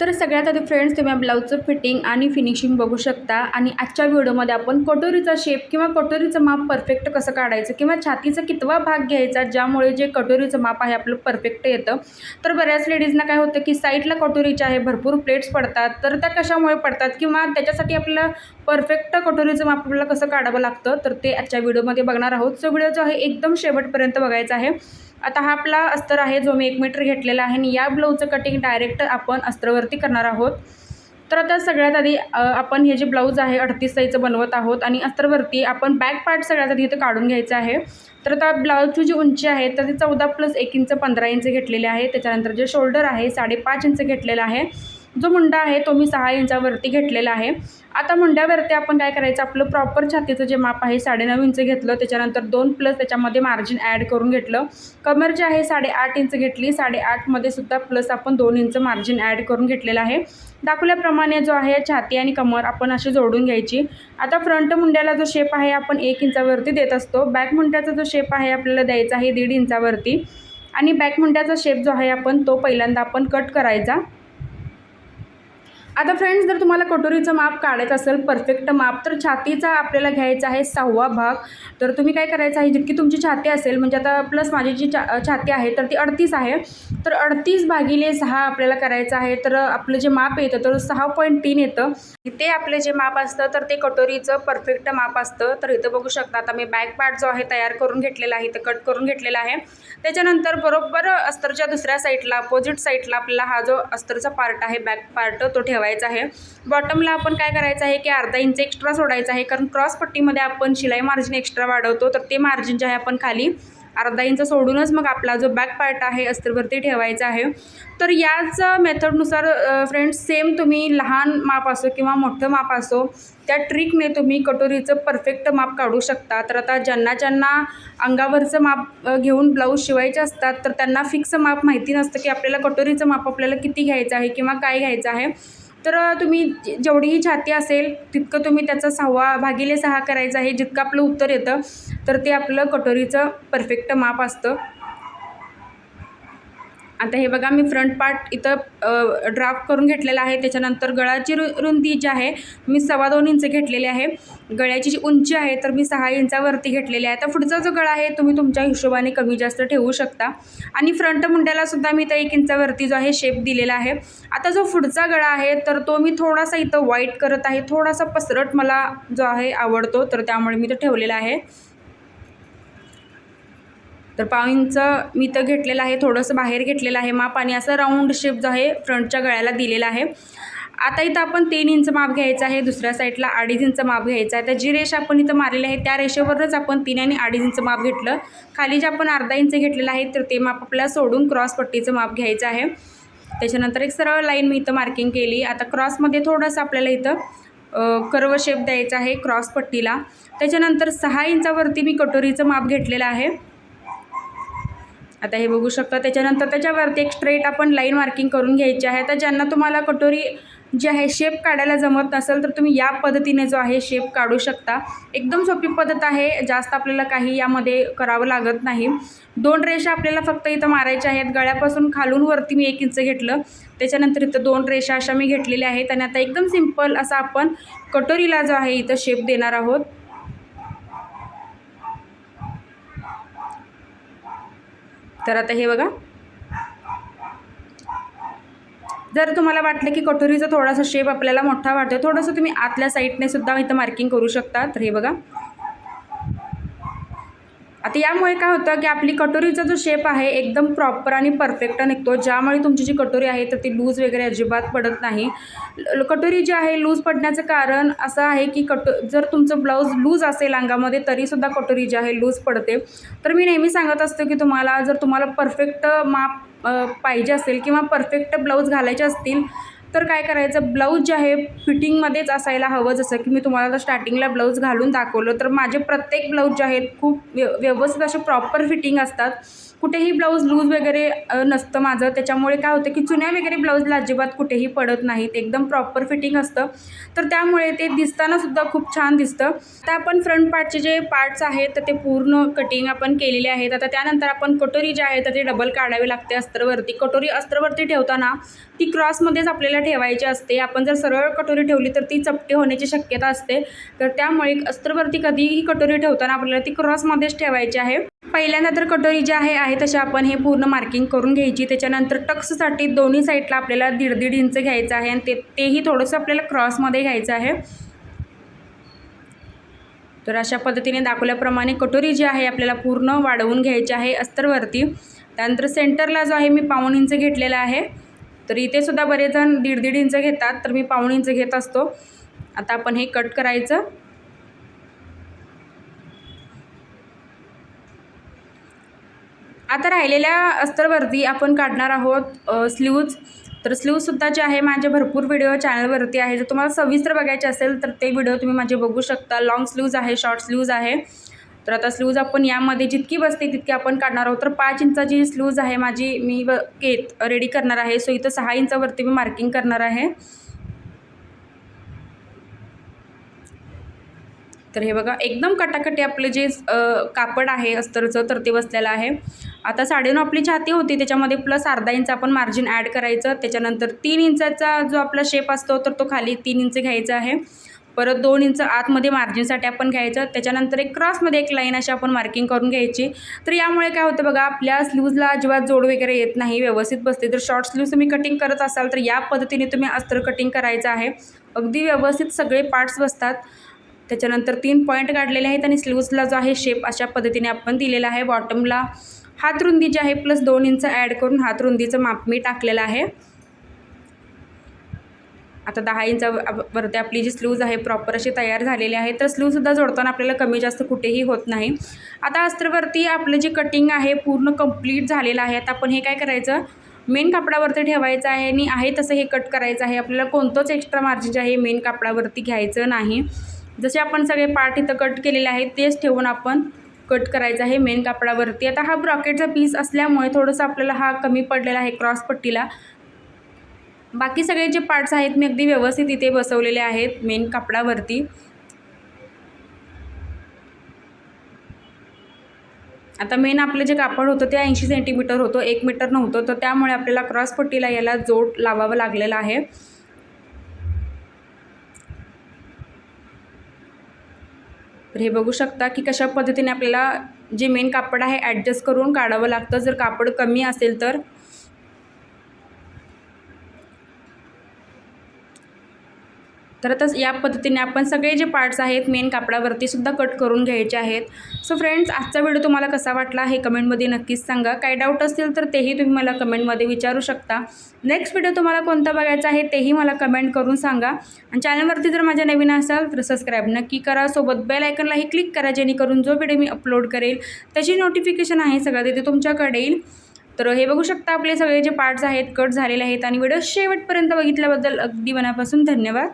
तर सगळ्यात आधी फ्रेंड्स तुम्ही ब्लाऊजचं फिटिंग आणि फिनिशिंग बघू शकता. आणि आजच्या व्हिडिओमध्ये आपण कटोरीचा शेप किंवा कटोरीचं माप परफेक्ट कसं काढायचं किंवा छातीचा कितवा भाग घ्यायचा ज्यामुळे जे कटोरीचं माप आहे आपलं परफेक्ट येतं. तर बऱ्याच लेडीजना काय होतं की साईडला कटोरीच्या आहे भरपूर प्लेट्स पडतात. तर त्या कशामुळे पडतात किंवा त्याच्यासाठी आपल्याला परफेक्ट कटोरीचं माप आपल्याला कसं काढावं लागतं तर ते आजच्या व्हिडिओमध्ये बघणार आहोत. सो व्हिडिओ जो आहे एकदम शेवटपर्यंत बघायचा आहे. आता हा आपला अस्तर आहे जो मी एक मीटर घेतलेला आहे आणि या ब्लाऊजचं कटिंग डायरेक्ट आपण अस्त्रवरती करणार आहोत. तर आता सगळ्यात आधी आपण हे जे ब्लाऊज आहे अडतीस साईजचं बनवत आहोत आणि अस्त्रवरती आपण बॅक पार्ट सगळ्यात आधी इथं काढून घ्यायचं आहे. तर आता ब्लाऊजची जी उंची आहे तर ती चौदा प्लस एक इंच पंधरा इंच घेतलेले आहे. त्याच्यानंतर जे शोल्डर आहे साडेपाच इंच घेतलेलं आहे. जो मुंडा आहे तो मी सहा इंचावरती घेतलेला आहे. आता मुंड्यावरती आपण काय करायचं? आपलं प्रॉपर छातीचं जे माप आहे साडेनऊ इंच घेतलं त्याच्यानंतर दोन प्लस त्याच्यामध्ये मार्जिन ॲड करून घेतलं. कमर जे आहे साडेआठ इंच घेतली. साडेआठमध्ये सुद्धा प्लस आपण दोन इंच मार्जिन ॲड करून घेतलेलं आहे. दाखवल्याप्रमाणे जो आहे छाती आणि कमर आपण अशी जोडून घ्यायची. आता फ्रंट मुंड्याला जो शेप आहे आपण एक इंचावरती देत असतो. बॅक मुंड्याचा जो शेप आहे आपल्याला द्यायचा आहे दीड इंचावरती. आणि बॅक मुंड्याचा शेप जो आहे आपण तो पहिल्यांदा आपण कट करायचा. आता फ्रेंड्स जर तुम्हाला कटोरीचं माप काढायचं असेल परफेक्ट माप तर छातीचा आपल्याला घ्यायचा आहे सहावा भाग. तर तुम्ही काय करायचं आहे जितकी तुमची छाती असेल म्हणजे आता प्लस माझी जी चा छाती आहे तर ती अडतीस आहे. तर अडतीस भागिले सहा आपल्याला करायचं आहे तर आपलं जे माप येतं तर सहा पॉईंट तीन येतं. ते आपलं जे माप असतं तर ते कटोरीचं परफेक्ट माप असतं. तर इथं बघू शकता आता मी बॅक पार्ट जो आहे तयार करून घेतलेला आहे इथं कट करून घेतलेला आहे. त्याच्यानंतर बरोबर अस्तरच्या दुसऱ्या साईडला अपोजिट साईडला आपल्याला हा जो अस्तरचा पार्ट आहे बॅक पार्ट तो ठेवायचा आहे. बॉटमला आपण काय करायचं आहे की अर्धा इंच एक्स्ट्रा सोडायचा आहे. कारण क्रॉस पट्टीमध्ये आपण शिलाई मार्जिन एक्स्ट्रा वाढवतो. तर ते मार्जिन जे आहे आपण खाली अर्धा इंच सोडूनच मग आपला जो बॅक पार्ट आहे अस्तरवरती ठेवायचा आहे. तर याच मेथडनुसार फ्रेंड्स सेम तुम्ही लहान माप असो किंवा मोठं माप असो त्या ट्रिकने तुम्ही कटोरीचं परफेक्ट माप काढू शकता. तर आता ज्यांना ज्यांना अंगावरचं माप घेऊन ब्लाऊज शिवायचे असतात तर त्यांना फिक्स माप माहिती नसतं की आपल्याला कटोरीचं माप आपल्याला किती घ्यायचं आहे किंवा काय घ्यायचं आहे. तर तुम्ही जेवढीही छाती असेल तितकं तुम्ही त्याचा सहावा भागिले सहा करायचं आहे जितकं आपलं उत्तर येतं तर ते आपलं कटोरीचं परफेक्ट माप असतं. आता हे बघा मी फ्रंट पार्ट इथं ड्राफ्ट करून घेतलेला आहे. त्याच्यानंतर गळाची रु रुंदी जी आहे मी सव्वा दोन इंच घेतलेली आहे. गळ्याची जी उंची आहे तर मी सहा इंचावरती घेतलेली आहे. तर पुढचा जो गळा आहे तुम्ही तुमच्या हिशोबाने कमी जास्त ठेवू शकता. आणि फ्रंट मुंड्याला सुद्धा मी त्या एक इंचावरती जो आहे शेप दिलेला आहे. आता जो पुढचा गळा आहे तर तो मी थोडासा इथं वाईट करत आहे. थोडासा पसरट मला जो आहे आवडतो. तर त्यामुळे मी तो ठेवलेला आहे. तर पाव इंच मी तर घेतलेलं आहे थोडंसं बाहेर घेतलेलं आहे. माप आणि असं राऊंड शेप जो आहे फ्रंटच्या गळ्याला दिलेला आहे. आता इथं आपण तीन इंच माप घ्यायचं आहे दुसऱ्या साईडला अडीच इंच माप घ्यायचं आहे. तर जी रेष आपण इथं मारलेली आहे त्या रेषेवरच आपण तीन आणि अडीच इंच माप घेतलं. खाली जे आपण अर्धा इंच घेतलेलं आहे तर ते माप आपल्याला सोडून क्रॉस पट्टीचं माप घ्यायचं आहे. त्याच्यानंतर एक सरळ लाईन मी इथं मार्किंग केली. आता क्रॉसमध्ये थोडंसं आपल्याला इथं कर्व शेप द्यायचा आहे क्रॉस पट्टीला. त्याच्यानंतर सहा इंचावरती मी कटोरीचं माप घेतलेलं आहे. आता हे बघू शकता त्याच्यानंतर त्याच्यावरती एक स्ट्रेट आपण लाईन मार्किंग करून घ्यायची आहे. तर ज्यांना तुम्हाला कटोरी जी आहे शेप काढायला जमत नसेल तर तुम्ही या पद्धतीने जो आहे शेप काढू शकता. एकदम सोपी पद्धत आहे जास्त आपल्याला काही यामध्ये करावं लागत नाही. दोन रेषा आपल्याला फक्त इथं मारायच्या आहेत. गळ्यापासून खालून वरती मी एक इंच घेतलं. त्याच्यानंतर इथं दोन रेषा अशा मी घेतलेल्या आहेत. आणि आता एकदम सिंपल असा आपण कटोरीला जो आहे इथं शेप देणार आहोत. तर आता हे बघा. जर तुम्हाला वाटलं की कटोरीचा थोडासा शेप आपल्याला मोठा वाटतो थोडंसं तुम्ही आतल्या साईडने सुद्धा इथं मार्किंग करू शकता तर हे बघा. आता यामुळे काय होतं की आपली कटोरीचा जो शेप आहे एकदम प्रॉपर आणि परफेक्ट निघतो. ज्यामुळे तुमची जी कटोरी आहे तर ती लूज वगैरे अजिबात पडत नाही. ल- कटोरी जी आहे लूज पडण्याचं कारण असं आहे की कटो जर तुमचं ब्लाऊज लूज असेल अंगामध्ये तरीसुद्धा कटोरी जी आहे लूज पडते. तर मी नेहमी सांगत असतो की तुम्हाला जर तुम्हाला परफेक्ट माप पाहिजे असेल किंवा परफेक्ट ब्लाऊज घालायचे असतील तर काय करायचं ब्लाऊज जे आहे फिटिंगमध्येच असायला हवं. जसं की मी तुम्हाला स्टार्टिंगला ब्लाऊज घालून दाखवलं तर माझे प्रत्येक ब्लाऊज जे आहेत खूप व्य व्यवस्थित असे प्रॉपर फिटिंग असतात. कुठेही ब्लाऊज लूज वगैरे नसतं माझं. त्याच्यामुळे काय होतं की चुन्या वगैरे ब्लाऊजला अजिबात कुठेही पडत नाहीत. एकदम प्रॉपर फिटिंग असतं. तर त्यामुळे ते दिसतानासुद्धा खूप छान दिसतं. आता आपण फ्रंट पार्टचे जे पार्ट्स आहेत तर ते पूर्ण कटिंग आपण केलेले आहेत. आता त्यानंतर आपण कटोरी जे आहे तर ते डबल काढावी लागते अस्त्रवरती. कटोरी अस्त्रवरती ठेवताना ती क्रॉसमध्येच आपल्याला ठेवायची असते. आपण जर सरळ कटोरी ठेवली तर ती चपटी होण्याची शक्यता असते. तर त्यामुळे अस्त्रवरती कधीही कटोरी ठेवताना आपल्याला ती क्रॉसमध्येच ठेवायची आहे. पहिल्यांदा तर कटोरी जी आहे आहे तशी आपण हे पूर्ण मार्किंग करून घ्यायची. त्याच्यानंतर टक्ससाठी दोन्ही साईडला आपल्याला दीड दीड इंच घ्यायचं आहे आणि ते तेही थोडंसं आपल्याला क्रॉसमध्ये घ्यायचं आहे. तर अशा पद्धतीने दाखवल्याप्रमाणे कटोरी जी आहे आपल्याला पूर्ण वाढवून घ्यायची आहे अस्तरवरती. त्यानंतर सेंटरला जो आहे मी पाऊण इंच घेतलेला आहे. तर इथे सुद्धा बरेच जण दीड दीड इंच घेतात तर मी पाऊण इंच घेत असतो. आता आपण हे कट करायचं. आता राहिलेल्या अस्तरवरती आपण काढणार आहोत स्लीव्ज तर स्लीवसुद्धा जे आहे माझे भरपूर व्हिडिओ चॅनलवरती आहे. जर तुम्हाला सविस्तर बघायचे असेल तर ते व्हिडिओ तुम्ही माझे बघू शकता. लॉंग स्लीव्ज आहे शॉर्ट स्लीव्ज आहे. तर आता स्लीव्ज आपण यामध्ये जितकी बसते तितकी आपण काढणार आहोत. तर पाच इंचाची स्लीव्ज आहे माझी मी व केत रेडी करणार आहे. सो इथं सहा इंचावरती मी मार्किंग करणार आहे. तर हे बघा एकदम कटाकटी आपलं जे कापड आहे अस्तरचं तर ते बसलेलं आहे. आता साडेनऊ आपली छाती होती त्याच्यामध्ये प्लस अर्धा इंच आपण मार्जिन ॲड करायचं. त्याच्यानंतर तीन इंचाचा जो आपला शेप असतो तर तो खाली तीन इंच घ्यायचा आहे. परत दोन इंच आतमध्ये मार्जिनसाठी आपण घ्यायचं. त्याच्यानंतर एक क्रॉसमध्ये एक लाईन अशी आपण मार्किंग करून घ्यायची. तर यामुळे काय होतं बघा आपल्या स्लूजला अजिबात जोड वगैरे येत नाही व्यवस्थित बसते. तर शॉर्ट स्लूज तुम्ही कटिंग करत असाल तर या पद्धतीने तुम्ही अस्तर कटिंग करायचं आहे. अगदी व्यवस्थित सगळे पार्ट्स बसतात. त्याच्यानंतर तीन पॉईंट काढलेले आहेत आणि स्लूजला जो आहे शेप अशा पद्धतीने आपण दिलेला आहे. बॉटमला हातरुंदी जी आहे प्लस दोन इंच ॲड करून हात रुंदीचं माप मी टाकलेलं आहे. आता दहा इंच वरती आपली जी स्लूज आहे प्रॉपर अशी तयार झालेली आहे. तर स्लूजसुद्धा जोडताना आपल्याला कमी जास्त कुठेही होत नाही. आता अस्त्रवरती आपलं जे कटिंग आहे पूर्ण कंप्लीट झालेलं आहे. आता आपण हे काय करायचं? मेन कापडावरती ठेवायचं आहे आणि आहे तसं हे कट करायचं आहे. आपल्याला कोणतंच एक्स्ट्रा मार्जिन जे आहे मेन कापडावरती घ्यायचं नाही. जसे आपण सगळे पार्ट इथं कट केलेले आहे तेच ठेवून आपण कट करायचं आहे मेन कापडावरती. आता हा ब्रॉकेटचा पीस असल्यामुळे थोडंसं आपल्याला हा कमी पडलेला आहे क्रॉस पट्टीला. बाकी सगळे जे पार्ट्स आहेत मी अगदी व्यवस्थित इथे बसवलेले आहेत मेन कापडावरती. आता मेन आपलं जे कापड होतं ते ऐंशी सेंटीमीटर होतं एक मीटर नव्हतं तर त्यामुळे आपल्याला क्रॉस पट्टीला याला जोड लावावं लागलेला आहे. तर हे बघू शकता की कशा पद्धतीने आपल्याला जे मेन कापड आहे ॲडजस्ट करून काढावं लागतं. जर कापड कमी असेल तर तर आता या पद्धतीने आपण सगळे जे पार्ट्स आहेत मेन कापडावरती सुद्धा कट करून घ्यायचे आहेत. सो फ्रेंड्स आजचा व्हिडिओ तुम्हाला कसा वाटला हे कमेंटमध्ये नक्कीच सांगा. काही डाऊट असतील तर तेही तुम्ही मला कमेंटमध्ये विचारू शकता. नेक्स्ट व्हिडिओ तुम्हाला कोणता बघायचा आहे तेही मला कमेंट करून सांगा. आणि चॅनलवरती जर माझ्या नवीन असाल तर सबस्क्राईब नक्की करा. सोबत बेल आयकनलाही क्लिक करा जेणेकरून जो व्हिडिओ मी अपलोड करेल त्याची नोटिफिकेशन आहे सगळं तिथे तुमच्याकडे येईल. तर हे बघू शकता आपले सगळे जे पार्ट्स आहेत कट झालेले आहेत. आणि व्हिडिओ शेवटपर्यंत बघितल्याबद्दल अगदी मनापासून धन्यवाद.